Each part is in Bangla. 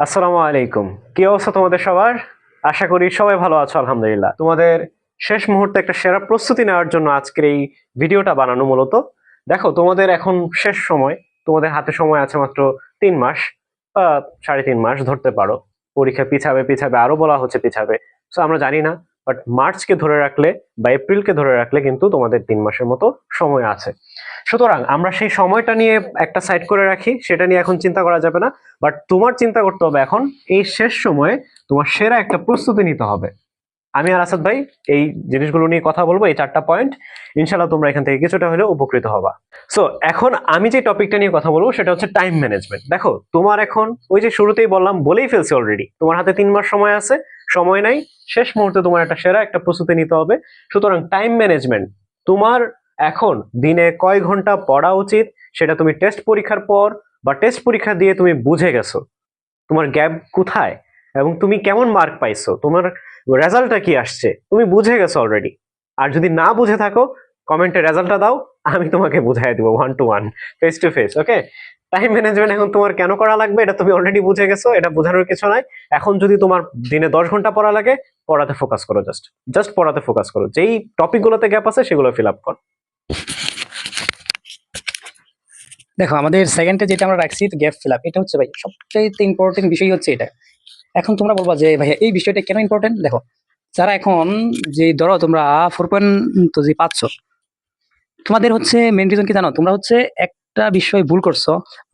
আসসালামু আলাইকুম। কি অবস্থা তোমাদের সবার? আশা করি সবাই ভালো আছো, আলহামদুলিল্লাহ। তোমাদের শেষ মুহূর্তে একটা সেরা প্রস্তুতি নেওয়ার জন্য আজকের এই ভিডিওটা বানানো মূলত। দেখো, তোমাদের এখন শেষ সময়, তোমাদের হাতে সময় আছে মাত্র তিন মাস বা সাড়ে তিন মাস ধরতে পারো। পরীক্ষা পিছাবে পিছাবে, আরও বলা হচ্ছে পিছাবে। তো আমরা জানি না বাট মার্চকে ধরে রাখলে বা এপ্রিলকে ধরে রাখলে কিন্তু তোমাদের তিন মাসের মতো সময় আছে। সুতরাং আমরা সেই সময়টা নিয়ে একটা সাইড করে রাখি, সেটা নিয়ে এখন চিন্তা করা যাবে না বাট তোমার চিন্তা করতে হবে এখন, এই শেষ সময়ে তোমার সেরা একটা প্রস্তুতি নিতে হবে। আমি আর আসাদ ভাই, এই জিনিসগুলো নিয়ে কথা বলব, এই চারটা পয়েন্ট ইনশাল্লাহ তোমরা এখান থেকে কিছুটা হলেও উপকৃত হবা। সো এখন আমি যে টপিকটা নিয়ে কথা বলব, সেটা হচ্ছে টাইম ম্যানেজমেন্ট দেখো, তোমার এখন, ওই যে শুরুতেই বললাম, বলেই ফেলছি অলরেডি তোমার হাতে তিন মাস সময় আছে, সময় নাই, শেষ মুহূর্তে তোমার একটা সেরা একটা প্রস্তুতি নিতে হবে। সুতরাং টাইম ম্যানেজমেন্ট তোমার এখন দিনে কয় ঘণ্টা পড়া উচিত সেটা তুমি টেস্ট পরীক্ষার পর বা টেস্ট পরীক্ষা দিয়ে তুমি বুঝে গেছো। তোমার গ্যাপ কোথায় এবং তুমি কেমন মার্ক পাইছো? তোমার রেজাল্টটা কি আসছে? তুমি বুঝে গেছো অলরেডি আর যদি না বুঝে থাকো কমেন্টে রেজাল্টটা দাও, আমি তোমাকে বুঝাই দিব one to one face to face okay time management এখন তোমার কেন করা লাগবে? এটা তুমি অলরেডি বুঝে গেছো, এটা বোঝানোর কিছু নাই। এখন যদি তোমার দিনে দশ ঘণ্টা পড়া লাগে, পড়াতে ফোকাস করো জাস্ট জাস্ট পড়াতে ফোকাস করো। যেই টপিকগুলোতে গ্যাপ আছে, সেগুলো ফিল আপ করো। দেখো, আমাদের সেকেন্ডে যেটা আমরা রাখছি গ্যাপ ফিল আপ এটা হচ্ছে ভাই সবচেয়ে ইম্পর্টেন্ট বিষয় হচ্ছে এটা। এখন তোমরা বলবা যে, ভাইয়া, এই বিষয়টা কেন ইম্পর্টেন্ট দেখো, যারা এখন যে, ধরো তোমরা ফোর পয়েন্ট তো যে পাচ্ছ, তোমাদের হচ্ছে মেন রিজন কি জানো? তোমরা হচ্ছে একটা বিষয় ভুল করছ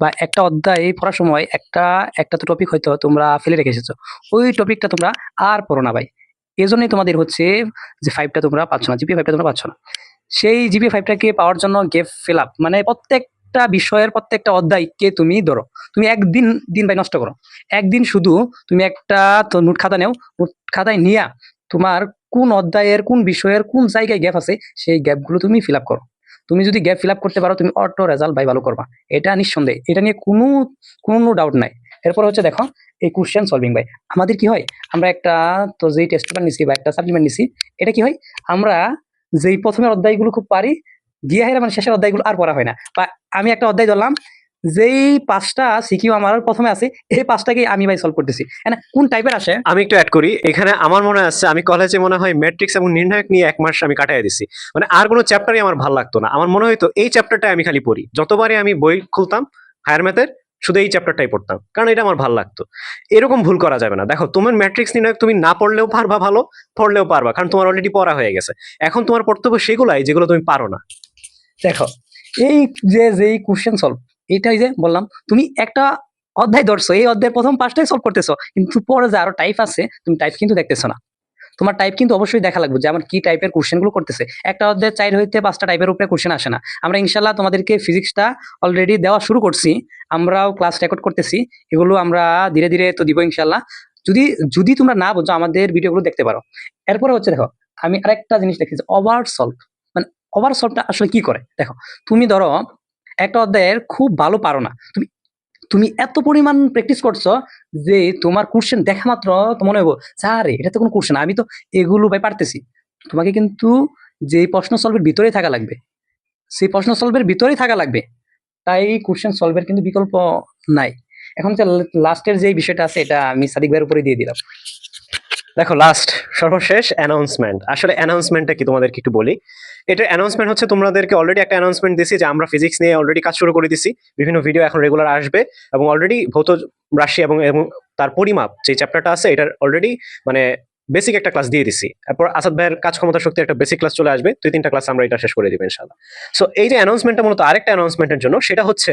বা একটা অধ্যায় পড়ার সময় একটা একটা তো টপিক হয়তো তোমরা ফেলে রেখে এসেছ। ওই টপিকটা তোমরা আর পড়ো না ভাই। এই জন্যই তোমাদের হচ্ছে যে ফাইভটা তোমরা পাচ্ছ না জিপি ফাইভটা তোমরা পাচ্ছ না। সেই জিপি ফাইভটাকে পাওয়ার জন্য গেপ ফিল আপ মানে প্রত্যেকটা বিষয়ের প্রত্যেকটা অধ্যায়কে তুমি ধরো। তুমি একদিন, দিন ভাই নষ্ট করো। একদিন শুধু তুমি একটা তো নোট খাতা নেও, নোট খাতায় নিয়া তোমার কোন অধ্যায়ের, কোন বিষয়ের, কোন জায়গায় গ্যাপ আছে, সেই গ্যাপগুলো তুমি ফিল আপ করো। তুমি যদি গ্যাপ ফিল আপ করতে পারো, তুমি অটো রেজাল্ট ভাই ভালো করবা। এটা নিঃসন্দেহে। এটা নিয়ে কোনো কোনো ডাউট নাই। এরপর হচ্ছে দেখো, এই কোশ্চেন সলভিং ভাই। আমাদের কি হয়? আমরা একটা তো যেই টেস্ট পেপার নিছি বা একটা সাপ্লিমেন্ট নিছি, এটা কি হয়? আমরা যেই প্রথমের অধ্যায়গুলো খুব পারি গিয়ে হেরে মানে শেষের অধ্যায়গুলো আর পড়া হয় না। বা আমি একটা অধ্যায় ধরলাম, যেই পাঁচটা সিকিউ আমার প্রথমে আছে, এই পাঁচটাকে আমি ভাই সলভ করতেছি। হ্যাঁ কোন টাইপের আসে? আমি একটু অ্যাড করি। এখানে আমার মনে আছে, আমি কলেজে মনে হয় ম্যাট্রিক্স এবং নির্ণায়ক নিয়ে এক মাস আমি কাটাই দিছি। মানে আর কোনো চ্যাপ্টারই আমার ভালো লাগতো না। আমার মনে হয়তো এই চ্যাপ্টারটা আমি খালি পড়ি। যতবারই আমি বই খুলতাম হায়ার ম্যাথের শুধু এই চ্যাপ্টারটাই পড়তাম। কারণ এটা আমার ভালো লাগতো। এরকম ভুল করা যাবে না। দেখো, তোমার ম্যাট্রিক্স নির্ণায়ক তুমি না পড়লেও পারবা ভালো, পড়লেও পারবা। কারণ তোমার অলরেডি পড়া হয়ে গেছে। এখন তোমার পড়তে হবে সেগুলাই, যেগুলো তুমি পারো না। দেখো, এই যে যেই কোশ্চেন সলভ এটাই যে বললাম, তুমি একটা অধ্যায় ধরছো, এই অধ্যায়ের প্রথম পাঁচটাই সলভ করতেছো, কিন্তু পরে যে আরও টাইপ আছে, তুমি টাইপ কিন্তু দেখতেছো না। তোমার টাইপ কিন্তু অবশ্যই দেখা লাগবে যে আমার কি টাইপের কোশ্চেনগুলো করতেছে। একটা অধ্যায় চাইর হইতে পাঁচটা টাইপের উপরে কোশ্চেন আসে না। আমরা ইনশাল্লাহ তোমাদেরকে ফিজিক্সটা অলরেডি দেওয়া শুরু করছি, আমরাও ক্লাস রেকর্ড করতেছি, এগুলো আমরা ধীরে ধীরে তো দিব ইনশাল্লাহ যদি যদি তোমরা না বোঝো আমাদের ভিডিওগুলো দেখতে পারো। এরপরে হচ্ছে দেখো, আমি আরেকটা জিনিস দেখেছি ওভার সলভ ওভার সলভটা আসলে কি করে? দেখো, তুমি ধরো একটা অধ্যায়ের খুব ভালো পারো না। তুমি তুমি এত পরিমাণ প্র্যাকটিস করছ যে তোমার কোশ্চেন দেখা মাত্র মনে হব আরে এটা তো কোনো কোশ্চেন আমি তো এগুলো ভাই পারতেছি। তোমাকে কিন্তু যে প্রশ্ন সলভের ভিতরেই থাকা লাগবে। সেই প্রশ্ন সলভের ভিতরেই থাকা লাগবে। তাই কোশ্চেন সলভের কিন্তু বিকল্প নাই। এখন যে লাস্টের যে বিষয়টা আছে, এটা আমি সাদিক ভাইয়ের উপরে দিয়ে দিলাম। দেখো লাস্ট সর্বশেষ অ্যানাউন্সমেন্ট আসলে অ্যানাউন্সমেন্টটা কি তোমাদেরকে একটু বলি? এটা অ্যানাউন্সমেন্ট হচ্ছে তোমাদেরকে অলরেডি একটা অ্যানাউন্সমেন্ট দিছি যে আমরা ফিজিক্স নিয়ে অলরেডি কাজ শুরু করে দিছি। বিভিন্ন ভিডিও এখন রেগুলার আসবে এবং অলরেডি ভৌত রাশি এবং তার পরিমাপ যে চ্যাপ্টারটা আছে, এটার অলরেডি মানে বেসিক একটা ক্লাস দিয়ে দিছি। এরপর আসাদ ভাইয়ের কাজ ক্ষমতা শক্তি একটা বেসিক ক্লাস চলে আসবে। দুই তিনটা ক্লাস আমরা এটা শেষ করে দিবেন ইনশাল্লাহ সো এই যে অ্যানাউন্সমেন্টটা মূলত আরেকটা অ্যানাউন্সমেন্টের জন্য, সেটা হচ্ছে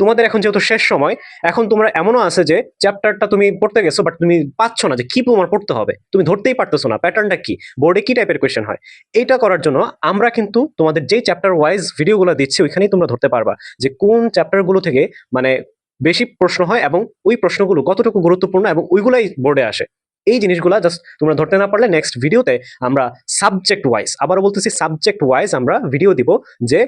তোমাদের এখন যেহেতু শেষ সময়, এখন তোমরা এমনও আছে যে চ্যাপ্টারটা তুমি পড়তে গেছো বাট তুমি পাচ্ছ না যে কি তোমার পড়তে হবে। তুমি ধরতেই পারতেছো না। প্যাটার্নটা কি? বোর্ডে কি টাইপের কোয়েশ্চেন হয়? এটা করার জন্য আমরা কিন্তু তোমাদের যেই চ্যাপ্টার ওয়াইজ ভিডিওগুলো দিচ্ছি, ওইখানেই তোমরা ধরতে পারবা যে কোন চ্যাপ্টারগুলো থেকে মানে বেশি প্রশ্ন হয় এবং ওই প্রশ্নগুলো কতটুকু গুরুত্বপূর্ণ এবং ওইগুলাই বোর্ডে আসে। এই জিনিসগুলা জাস্ট তোমরা ধরতে না পারলে নেক্সট ভিডিওতে আমরা সাবজেক্ট ওয়াইজ আবারও বলতেছি সাবজেক্ট ওয়াইজ আমরা ভিডিও দিব যে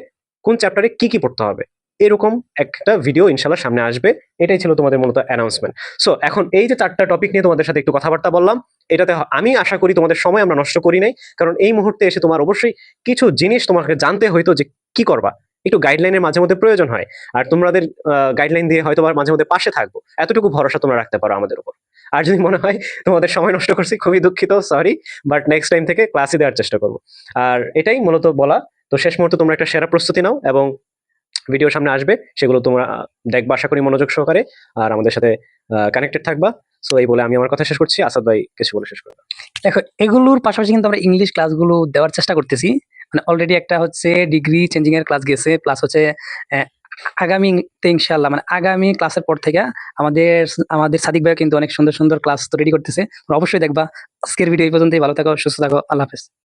কোন চ্যাপ্টারে কি কি পড়তে হবে। এরকম একটা ভিডিও ইনশাল্লাহ সামনে আসবে। এটাই ছিল তোমাদের মূলত অ্যানাউন্সমেন্ট সো এখন এই যে চারটা টপিক নিয়ে তোমাদের সাথে একটু কথাবার্তা বললাম, এটাতে আমি আশা করি তোমাদের সময় আমরা নষ্ট করি নাই, কারণ এই মুহূর্তে এসে তোমার অবশ্যই কিছু জিনিস তোমাকে জানতে হইতো যে কি করবা। একটু গাইডলাইনের মাঝে মধ্যে প্রয়োজন হয়, আর তোমাদের গাইডলাইন দিয়ে হয়তো মাঝে মধ্যে পাশে থাকব। এতটুকু ভরসা তোমরা রাখতে পারো আমাদের উপর। আর যদি মনে হয় তোমাদের সময় নষ্ট করছি, খুবই দুঃখিত সরি বাট নেক্সট টাইম থেকে ক্লাসই দেওয়ার চেষ্টা করব। আর এটাই মূলত বলা। তো শেষ মুহূর্তে তোমরা একটা সেরা প্রস্তুতি নাও, এবং ভিডিও সামনে আসবে সেগুলো তোমরা দেখবা আশা করি মনোযোগ সহকারে। আর আমাদের সাথে কানেক্টেড থাকবা। সো এই বলে আমি আমার কথা শেষ করছি। আসাদ ভাই কিছু বলে শেষ করব। দেখো এগুলোর পাশাপাশি কিন্তু আমরা ইংলিশ ক্লাসগুলো দেওয়ার চেষ্টা করতেছি। মানে অলরেডি একটা হচ্ছে ডিগ্রি চেঞ্জিং এর ক্লাস গেছে প্লাস হচ্ছে আহ, আগামীতে ইনশাল্লাহ মানে আগামী ক্লাসের পর থেকে আমাদের আমাদের সাদিক ভাই কিন্তু অনেক সুন্দর সুন্দর ক্লাস রেডি করতেছে। অবশ্যই দেখবা। আজকের ভিডিও এই পর্যন্তই। ভালো থাকো সুস্থ থাকো। আল্লাহ হাফেজ।